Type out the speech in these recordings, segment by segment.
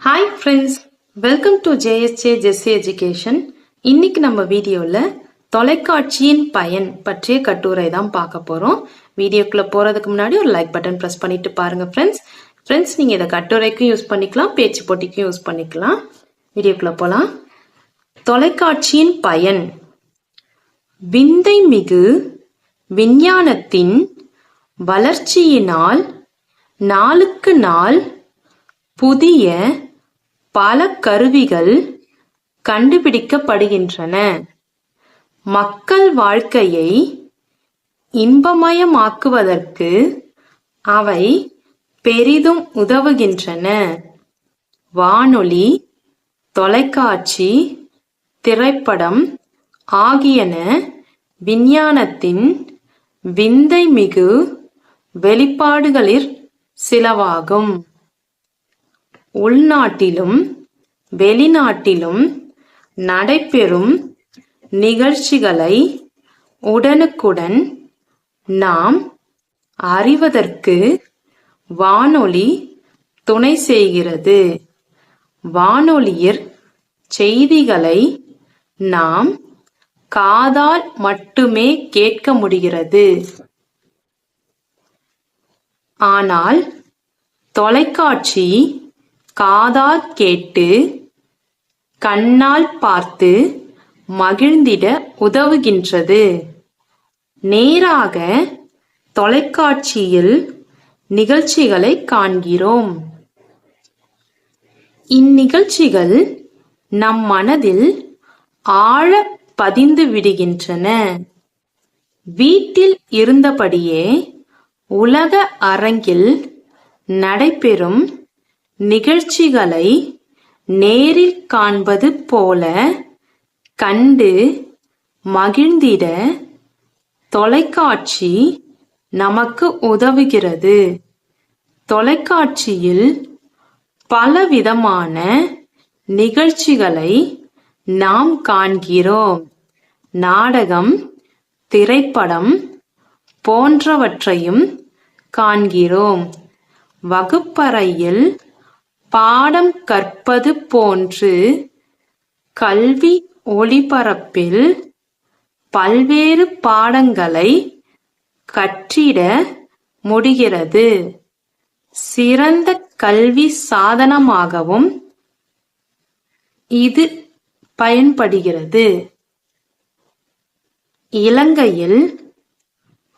Hi friends welcome to JSJ Jessy education இன்னைக்கு நம்ம வீடியோவில் தொலைக்காட்சியின் பயன் பற்றிய கட்டுரை தான் பார்க்க போகிறோம் வீடியோக்குள்ளே போகிறதுக்கு முன்னாடி ஒரு லைக் பட்டன் ப்ரெஸ் பண்ணிட்டு பாருங்க ஃப்ரெண்ட்ஸ் ஃப்ரெண்ட்ஸ் நீங்கள் இதை கட்டுரைக்கும் யூஸ் பண்ணிக்கலாம் பேச்சு போட்டிக்கும் யூஸ் பண்ணிக்கலாம். வீடியோக்குள்ளே போகலாம் தொலைக்காட்சியின் பயன். விந்தை மிகு விஞ்ஞானத்தின் வளர்ச்சியினால் நாளுக்கு நாள் புதிய பல கருவிகள் கண்டுபிடிக்கப்படுகின்றன. மக்கள் வாழ்க்கையை இன்பமயமாக்குவதற்கு அவை பெரிதும் உதவுகின்றன. வானொலி தொலைக்காட்சி திரைப்படம் ஆகியன விஞ்ஞானத்தின் விந்தை மிகு வெளிப்பாடுகளிற் சிலவாகும். உள்நாட்டிலும் வெளிநாட்டிலும் நடைபெறும் நிகழ்ச்சிகளை உடனுக்குடன் நாம் அறிவதற்கு வானொலி துணை செய்கிறது. வானொலியிற் செய்திகளை நாம் காதால் மட்டுமே கேட்க முடிகிறது. ஆனால் தொலைக்காட்சி காதால் கேட்டு கண்ணால் பார்த்து மகிழ்ந்திட உதவுகின்றது. நேராக தொலைக்காட்சியில் நிகழ்ச்சிகளை காண்கிறோம். இந்நிகழ்ச்சிகள் நம் மனதில் ஆழ பதிந்து விடுகின்றன. வீட்டில் இருந்தபடியே உலக அரங்கில் நடைபெறும் நிகழ்ச்சிகளை நேரில் காண்பது போல கண்டு மகிழ்ந்திட தொலைக்காட்சி நமக்கு உதவுகிறது. தொலைக்காட்சியில் பலவிதமான நிகழ்ச்சிகளை நாம் காண்கிறோம். நாடகம் திரைப்படம் போன்றவற்றையும் காண்கிறோம். வகுப்பறையில் பாடம் கற்பது போன்று கல்வி ஒளிபரப்பில் பல்வேறு பாடங்களை கற்றிட முடிகிறது. சிறந்த கல்வி சாதனமாகவும் இது பயன்படுகிறது. இலங்கையில்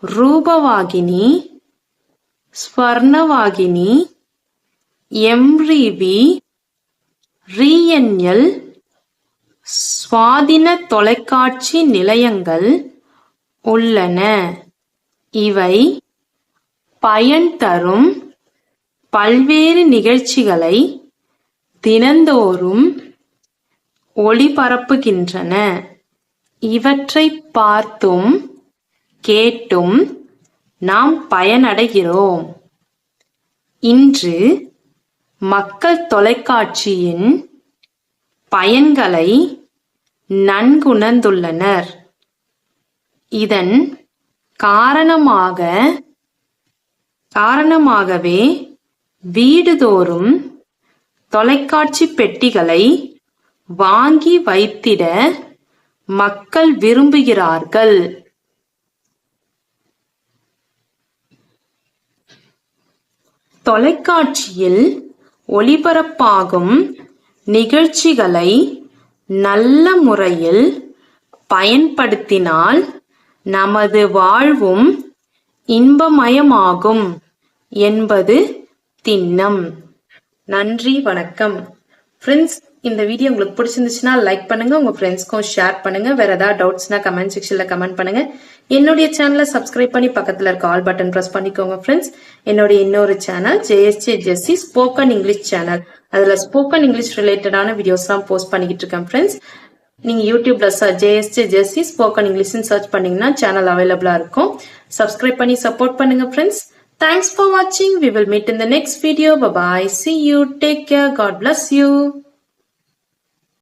ரூபவாகினி ஸ்வர்ணவாகினி எம்ரிவி ரீஎன்எல் சுவாதின தொலைக்காட்சி நிலையங்கள் உள்ளன. இவை பயன் தரும் பல்வேறு நிகழ்ச்சிகளை தினந்தோறும் ஒளிபரப்புகின்றன. இவற்றை பார்த்தும் கேட்டும் நாம் பயனடைகிறோம். இன்று மக்கள் தொலைக்காட்சியின் பயன்களை நன்குணர்ந்துள்ளனர். இதன் காரணமாக காரணமாகவே வீடுதோறும் தொலைக்காட்சி பெட்டிகளை வாங்கி வைத்திட மக்கள் விரும்புகிறார்கள். தொலைக்காட்சியில் ஒளிபரப்பாகும் நிகழ்ச்சிகளை நல்ல முறையில் பயன்படுத்தினால் நமது வாழ்வும் இன்பமயமாகும் என்பது திண்ணம். நன்றி வணக்கம். ஃப்ரெண்ட்ஸ் இந்த வீடியோ உங்களுக்கு பிடிச்சிருந்துச்சுன்னா லைக் பண்ணுங்க உங்க ஃப்ரெண்ட்ஸ்க்கும் ஷேர் பண்ணுங்க. வேற ஏதாவது டவுட்ஸ்னா கமெண்ட் செக்ஷன்ல கமெண்ட் பண்ணுங்க. என்னுடைய சேனலை சப்ஸ்கிரைப் பண்ணி பக்கத்துல இருக்க ஆல் பட்டன் ப்ரெஸ் பண்ணிக்கோங்க ஃப்ரெண்ட்ஸ் என்னுடைய இன்னொரு channel JSJ Jessy spoken English channel அதுல ஸ்போக்கன் இங்கிலீஷ் ரிலேட்டடான வீடியோஸ் எல்லாம் போஸ்ட் பண்ணிக்கிட்டு இருக்கேன் ஃப்ரெண்ட்ஸ் நீங்க யூடியூப்ல ஜேஎஸ்ஜே ஜெஸ்ஸி ஸ்போக்கன் இங்கிலீஷ்னு சர்ச் பண்ணீங்கன்னா சேனல் அவைலபிளா இருக்கும். சப்ஸ்கிரைப் பண்ணி சப்போர்ட் பண்ணுங்க ஃப்ரெண்ட்ஸ் தேங்க்ஸ் ஃபார் வாட்சிங் we will meet in the next video bye bye see you take care God bless you